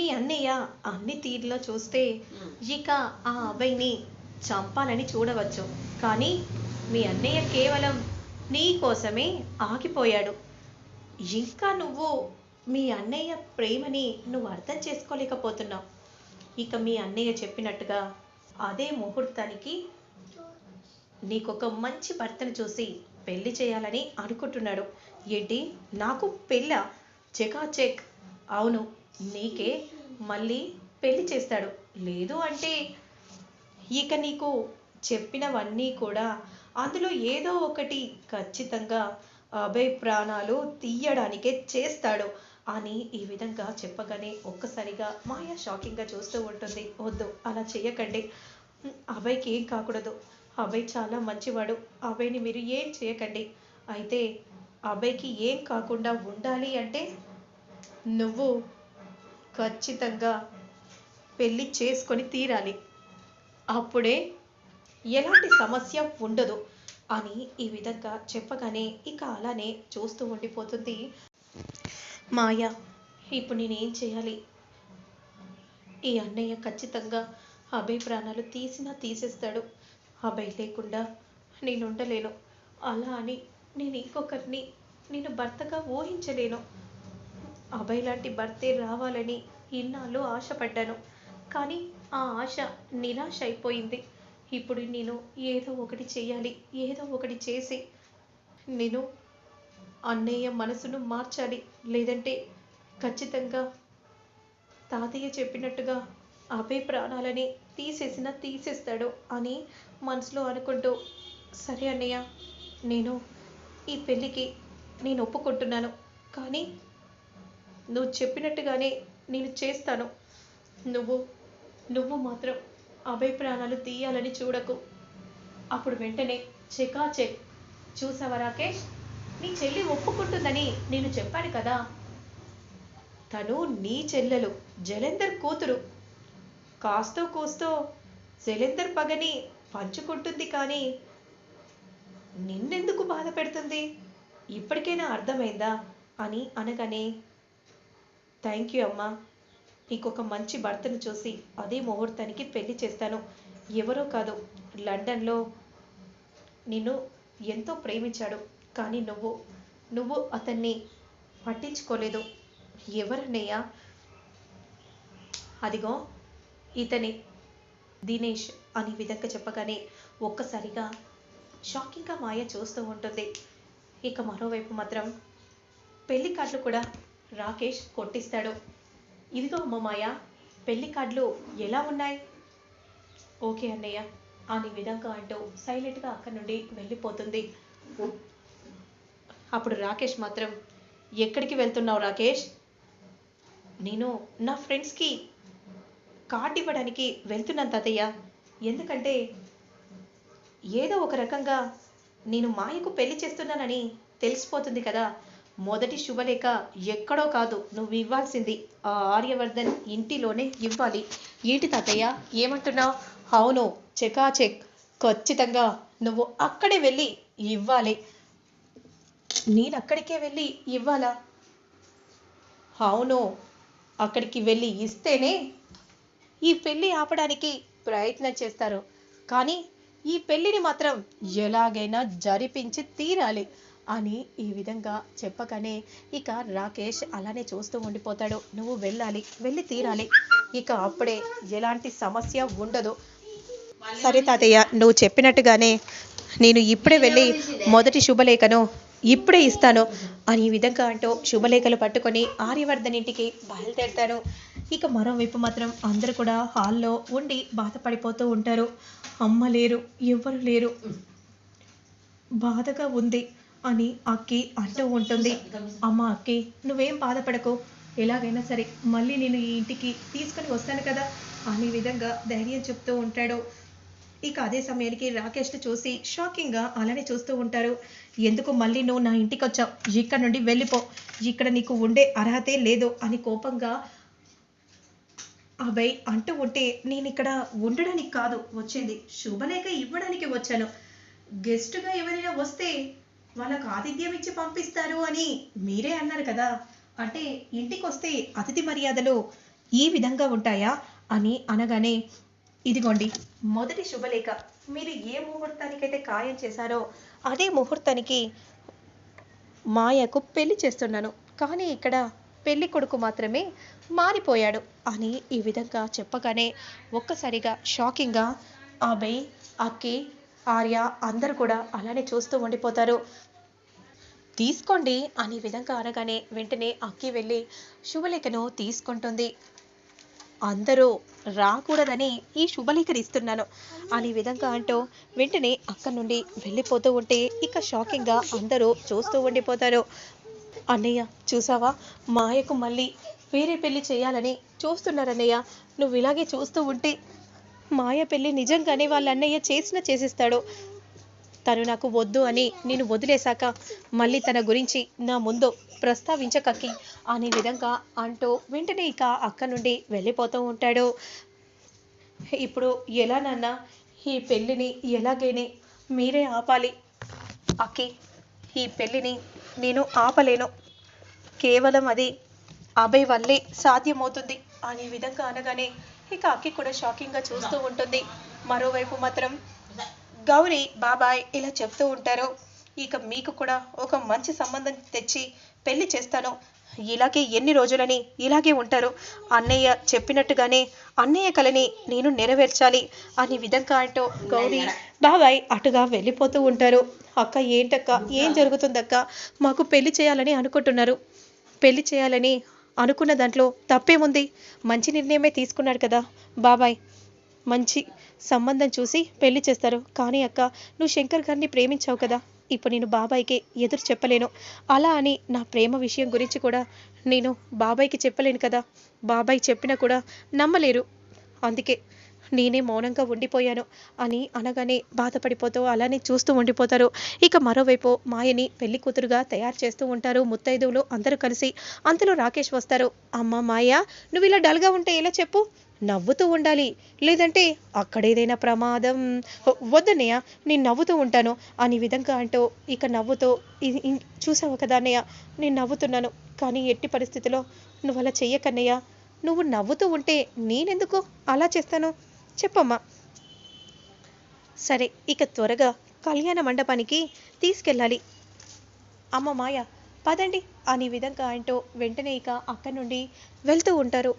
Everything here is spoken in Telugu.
మీ అన్నయ్య అన్ని తీరులో చూస్తే ఇక ఆ అబ్బాయిని చంపాలని చూడవచ్చు. కానీ మీ అన్నయ్య కేవలం నీ కోసమే ఆగిపోయాడు. ఇంకా నువ్వు మీ అన్నయ్య ప్రేమని నువ్వు అర్థం చేసుకోలేకపోతున్నావు. ఇక మీ అన్నయ్య చెప్పినట్టుగా అదే ముహూర్తానికి నీకొక మంచి భర్తను చూసి పెళ్ళి చేయాలని అనుకుంటున్నాడు. ఏంటి? నాకు పెళ్ళ? చెకా చెక్. అవును. నీకే మళ్ళీ పెళ్ళి చేస్తాడు. లేదు అంటే ఇక నీకు చెప్పినవన్నీ కూడా అందులో ఏదో ఒకటి ఖచ్చితంగా అభయ్ ప్రాణాలు తీయడానికే చేస్తాడు అని ఈ విధంగా చెప్పగానే ఒక్కసారిగా మాయా షాకింగ్గా చూస్తూ ఉంటుంది. వద్దు అలా చేయకండి. అభయ్కి ఏం కాకూడదు. అభయ్ చాలా మంచివాడు. అభయ్ని మీరు ఏం చేయకండి. అయితే అభయ్కి ఏం కాకుండా ఉండాలి అంటే నువ్వు ఖచ్చితంగా పెళ్ళి చేసుకొని తీరాలి. అప్పుడే ఎలాంటి సమస్య ఉండదు అని ఈ విధంగా చెప్పగానే ఇక అలానే చూస్తూ ఉండిపోతుంది మాయ. ఇప్పుడు నేనేం చేయాలి? ఈ అన్నయ్య ఖచ్చితంగా అభయ్ ప్రాణాలు తీసినా తీసేస్తాడు. అభయ్ లేకుండా నేను ఉండలేను. అలా అని నేను ఇంకొకరిని నేను భర్తగా ఊహించలేను. అభయ్ లాంటి భర్తే రావాలని ఇన్నాళ్ళు ఆశపడ్డాను. కానీ ఆ ఆశ నిరాశ అయిపోయింది. ఇప్పుడు నేను ఏదో ఒకటి చేయాలి ఏదో ఒకటి చేసి నేను అన్నయ్య మనసును మార్చాలి. లేదంటే ఖచ్చితంగా తాతయ్య చెప్పినట్టుగా అభయ్ ప్రాణాలని తీసేసినా తీసేస్తాడు అని మనసులో అనుకుంటూ సరే అన్నయ్య నేను ఈ పెళ్ళికి నేను ఒప్పుకుంటున్నాను. కానీ నువ్వు చెప్పినట్టుగానే నేను చేస్తాను. నువ్వు నువ్వు మాత్రం అభయ ప్రాణాలు తీయాలని చూడకు. అప్పుడు వెంటనే చెకా చెక్. చూసావా రాకేష్? నీ చెల్లి ఒప్పుకుంటుందని నేను చెప్పాను కదా. తను నీ చెల్లెలు జలంధర్ కూతురు. కాస్తో కూస్తో జలంధర్ పగని పంచుకుంటుంది కానీ నిన్నెందుకు బాధ పెడుతుంది? ఇప్పటికైనా అర్థమైందా? అని అనగానే థ్యాంక్ యూ అమ్మా. నీకొక మంచి భర్తను చూసి అదే ముహూర్తానికి పెళ్ళి చేస్తాను. ఎవరో కాదు లండన్లో నిన్ను ఎంతో ప్రేమించాడు. కానీ నువ్వు నువ్వు అతన్ని పట్టించుకోలేదు. ఎవరన్నయ్యా? అదిగో ఇతని దినేష్ అని విధంగా చెప్పగానే ఒక్కసారిగా షాకింగ్గా మాయ చూస్తూ ఉంటుంది. ఇక మరోవైపు మాత్రం పెళ్ళి కార్డులు కూడా రాకేష్ కొట్టిస్తాడు. ఇదిగో అమ్మమాయ పెళ్ళి కార్డులు ఎలా ఉన్నాయి? ఓకే అన్నయ్య అని విధంగా అంటూ సైలెంట్గా అక్కడి నుండి వెళ్ళిపోతుంది. అప్పుడు రాకేష్ మాత్రం ఎక్కడికి వెళ్తున్నావు రాకేష్? నేను నా ఫ్రెండ్స్కి కార్డు ఇవ్వడానికి వెళ్తున్నాను తాతయ్య. ఎందుకంటే ఏదో ఒక రకంగా నేను మాయకు పెళ్ళి చేస్తున్నానని తెలిసిపోతుంది కదా. మొదటి శుభలేఖ ఎక్కడో కాదు నువ్వు ఇవ్వాల్సింది. ఆ ఆర్యవర్ధన్ ఇంటిలోనే ఇవ్వాలి. ఏంటి తాతయ్య? ఏమంటున్నావు? అవును చెకా చెక్ ఖచ్చితంగా నువ్వు అక్కడే వెళ్ళి ఇవ్వాలి. నేను అక్కడికే వెళ్ళి ఇవ్వాలా? అవును అక్కడికి వెళ్ళి ఇస్తేనే ఈ పెళ్ళి ఆపడానికి ప్రయత్నం చేస్తారు. కానీ ఈ పెళ్ళిని మాత్రం ఎలాగైనా జరిపించి తీరాలి. అని ఈ విధంగా చెప్పగానే ఇక రాకేష్ అలానే చూస్తూ ఉండిపోతాడు. నువ్వు వెళ్ళాలి వెళ్ళి తీరాలి. ఇక అప్పుడే ఎలాంటి సమస్య ఉండదు. సరే తాతయ్య నువ్వు చెప్పినట్టుగానే నేను ఇప్పుడే వెళ్ళి మొదటి శుభలేఖను ఇప్పుడే ఇస్తాను అని ఈ విధంగా అంటూ శుభలేఖలు పట్టుకొని ఆర్యవర్ధన్ ఇంటికి బయలుదేరుతాను ఇక మరోవైపు మాత్రం అందరూ కూడా హాల్లో ఉండి బాధపడిపోతూ ఉంటారు. అమ్మ లేరు ఎవ్వరు లేరు. బాధగా ఉంది. అని అక్కి అంటూ ఉంటుంది. అమ్మ అక్కి నువ్వేం బాధపడకు. ఎలాగైనా సరే మళ్ళీ నేను ఈ ఇంటికి తీసుకొని వస్తాను కదా అనే విధంగా ధైర్యం చెప్తూ ఉంటాడు. ఇక అదే సమయానికి రాకేష్ని చూసి షాకింగ్గా అలానే చూస్తూ ఉంటారు. ఎందుకు మళ్ళీ నువ్వు నా ఇంటికి వచ్చావు ఇక్కడ నుండి వెళ్ళిపో. ఇక్కడ నీకు ఉండే అర్హతే లేదు అని కోపంగా అభయ్ అంటూ ఉంటే నేను ఇక్కడ ఉండడానికి కాదు వచ్చింది శుభలేఖ ఇవ్వడానికి వచ్చాను. గెస్ట్గా ఎవరైనా వస్తే వాళ్ళకు ఆతిథ్యం ఇచ్చి పంపిస్తారు అని మీరే అన్నారు కదా. అంటే ఇంటికి వస్తే అతిథి మర్యాదలు ఈ విధంగా ఉంటాయా అని అనగానే ఇదిగోండి మొదటి శుభలేఖ. మీరు ఏ ముహూర్తానికైతే ఖాయం చేశారో అదే ముహూర్తానికి మాయకు పెళ్ళి చేస్తున్నాను. కానీ ఇక్కడ పెళ్ళి కొడుకు మాత్రమే మారిపోయాడు అని ఈ విధంగా చెప్పగానే ఒక్కసారిగా షాకింగ్గా అభయ్ అక్కి ఆర్య అందరూ కూడా అలానే చూస్తూ ఉండిపోతారు. తీసుకోండి అనే విధంగా అనగానే వెంటనే అక్కి వెళ్ళి శుభలేఖను తీసుకుంటుంది. అందరూ రాకూడదని ఈ శుభలేఖను ఇస్తున్నాను అనే విధంగా అంటూ వెంటనే అక్కడి నుండి వెళ్ళిపోతూ ఉంటే ఇక షాకింగ్గా అందరూ చూస్తూ ఉండిపోతారు. అన్నయ్య చూసావా? మాయకు మళ్ళీ వేరే పెళ్ళి చేయాలని చూస్తున్నారన్నయ్య. నువ్వు ఇలాగే చూస్తూ ఉంటే మాయ పెళ్ళి నిజంగానే వాళ్ళ అన్నయ్య చేసిన చేసేస్తాడు? తను నాకు వద్దు అని నేను వదిలేశాక మళ్ళీ తన గురించి నా ముందు ప్రస్తావించకక్కి అనే విధంగా అంటూ వెంటనే ఇక అక్క నుండి వెళ్ళిపోతూ ఉంటాడు. ఇప్పుడు ఎలా నాన్న? ఈ పెళ్ళిని ఎలాగైనా మీరే ఆపాలి. అక్కి ఈ పెళ్ళిని నేను ఆపలేను. కేవలం అది అభయ్ వల్లే సాధ్యమవుతుంది అనే విధంగా అనగానే ఇక అక్కి కూడా షాకింగ్గా చూస్తూ ఉంటుంది. మరోవైపు మాత్రం గౌరీ బాబాయ్ ఇలా చెప్తూ ఉంటారు. ఇక మీకు కూడా ఒక మంచి సంబంధం తెచ్చి పెళ్ళి చేస్తాను. ఇలాగే ఎన్ని రోజులని ఇలాగే ఉంటారు. అన్నయ్య చెప్పినట్టుగానే అన్నయ్య కలని నేను నెరవేర్చాలి అనే విధంగా అంటూ గౌరీ బాబాయ్ అటుగా వెళ్ళిపోతూ ఉంటారు. అక్క ఏంటక్క? ఏం జరుగుతుందక్క? మాకు పెళ్ళి చేయాలని అనుకుంటున్నారు. పెళ్ళి చేయాలని అనుకున్న దాంట్లో తప్పేముంది మంచి నిర్ణయమే తీసుకున్నాడు కదా బాబాయ్. మంచి సంబంధం చూసి పెళ్ళి చేస్తారు. కానీ అక్క నువ్వు శంకర్ గారిని ప్రేమించావు కదా. ఇప్పుడు నేను బాబాయ్కి ఎదురు చెప్పలేను. అలా అని నా ప్రేమ విషయం గురించి కూడా నేను బాబాయ్కి చెప్పలేను కదా. బాబాయ్ చెప్పినా కూడా నమ్మలేరు. అందుకే నేనే మౌనంగా ఉండిపోయాను అని అనగానే బాధపడిపోతూ అలానే చూస్తూ ఉండిపోతారు. ఇక మరోవైపు మాయని పెళ్ళి కూతురుగా తయారు చేస్తూ ఉంటారు ముత్తైదువులు అందరూ కలిసి. అంతలో రాకేష్ వస్తారు. అమ్మ మాయ నువ్వు ఇలా డల్గా ఉంటే ఎలా చెప్పు? నవ్వుతూ ఉండాలి. లేదంటే అక్కడేదైనా ప్రమాదం. వద్దన్నయ్య నేను నవ్వుతూ ఉంటాను అని విధంగా అంటూ ఇక నవ్వుతూ చూసావు కదా అన్నయ్య నేను నవ్వుతున్నాను. కానీ ఎట్టి పరిస్థితిలో నువ్వు అలా చెయ్యకన్నయ్య. నువ్వు నవ్వుతూ ఉంటే నేనెందుకు? అలా చేస్తాను. చెప్పమ్మా. సరే ఇక త్వరగా కళ్యాణ మండపానికి తీసుకెళ్ళాలి. అమ్మ మాయ పదండి. అనే విధంగా అంటూ వెంటనే ఇక అక్కడి నుండి వెళ్తూ ఉంటారు.